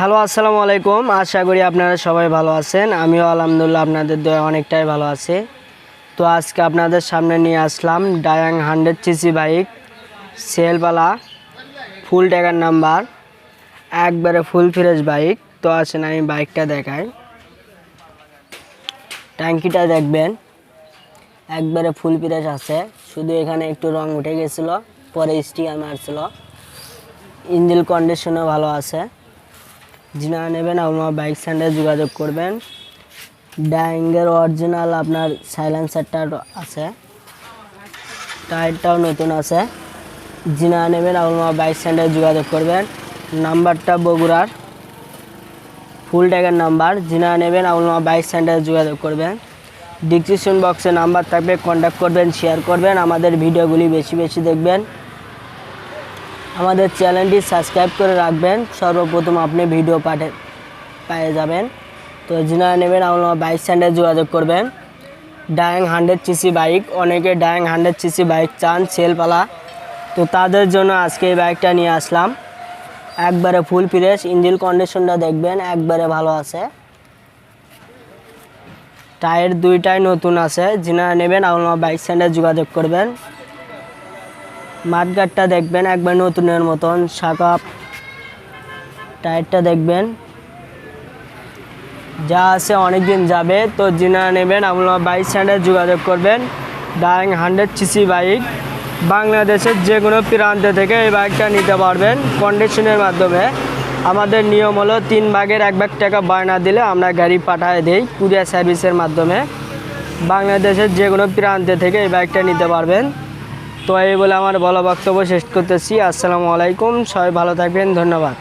Hello, আসসালামু আলাইকুম। আশা করি আপনারা সবাই ভালো আছেন। আমিও আলহামদুলিল্লাহ আপনাদের দয়া অনেকটাই ভালো আছে। তো আজকে আপনাদের সামনে নিয়ে আসলাম ডায়াং হান্ড্রেড সিসি বাইক সেলবালা ফুল ট্যাগার নাম্বার একবারে ফুল ফ্রেশ বাইক তো আসেন, আমি বাইকটা দেখাই। ট্যাঙ্কিটা দেখবেন, একবারে ফুল ফ্রেশ আছে। শুধু এখানে একটু রং উঠে গেছিল, পরে স্টিকার মারছিল। ইঞ্জিল কন্ডিশনও ভালো আছে। যিনারা নেবেন আমার বাইক স্ট্যান্ডে যোগাযোগ করবেন। ড্যাঙ্গের অরিজিনাল আপনার সাইলেন্সারটা আছে। টায়ারটাও নতুন আছে। যিনারা নেবেন আমার বাইক স্ট্যান্ডে যোগাযোগ করবেন। নাম্বারটা বগুড়ার। ফুল ট্যাগের নাম্বার। যিনারা নেবেন আমার বাইক স্ট্যান্ডে যোগাযোগ করবেন। ডিসক্রিপশন বক্সে নাম্বার থাকবে। কন্ট্যাক্ট করবেন শেয়ার করবেন। আমাদের ভিডিওগুলি বেশি বেশি দেখবেন। আমাদের চ্যানেলটি সাবস্ক্রাইব করে রাখবেন। সর্বপ্রথম আপনি ভিডিও পাঠে পেয়ে যাবেন। তো যিনারা নেবেন, আমার বাইক স্ট্যান্ডে যোগাযোগ করবেন। ডায়াং হান্ড্রেড সিসি বাইক অনেকে ডায়াং হান্ড্রেড সিসি বাইক চান সেলপালা তো তাদের জন্য আজকে এই বাইকটা নিয়ে আসলাম। একবারে ফুল ফ্রেশ ইঞ্জিন কন্ডিশনটা দেখবেন, একবারে ভালো আছে। টায়ার দুইটাই নতুন আছে। যিনারা নেবেন, আমার বাইক স্ট্যান্ডে যোগাযোগ করবেন। মাঠগাটটা দেখবেন, একবার নতুনের মতন শাখা টায়ারটা দেখবেন। যা আছে অনেক দিন যাবে, তো যিনারা নেবেন আপনারা বাইক স্ট্যান্ডে যোগাযোগ করবেন। ডাইং হান্ড্রেড সিসি বাইক, বাংলাদেশের যে কোনো প্রান্তে থেকে এই বাইকটা নিতে পারবেন কন্ডিশনের মাধ্যমে। আমাদের নিয়ম হলো, তিন ভাগের এক ভাগ টাকা বায়না দিলে আমরা গাড়ি পাঠিয়ে দিই কুরিয়ার সার্ভিসের মাধ্যমে। বাংলাদেশের যে কোনো প্রান্তে থেকে এই বাইকটা নিতে পারবেন। তো এই বলে আমার বলা বক্তব্য শেষ করতেছি। আসসালামু আলাইকুম। সবাই ভালো থাকবেন। ধন্যবাদ।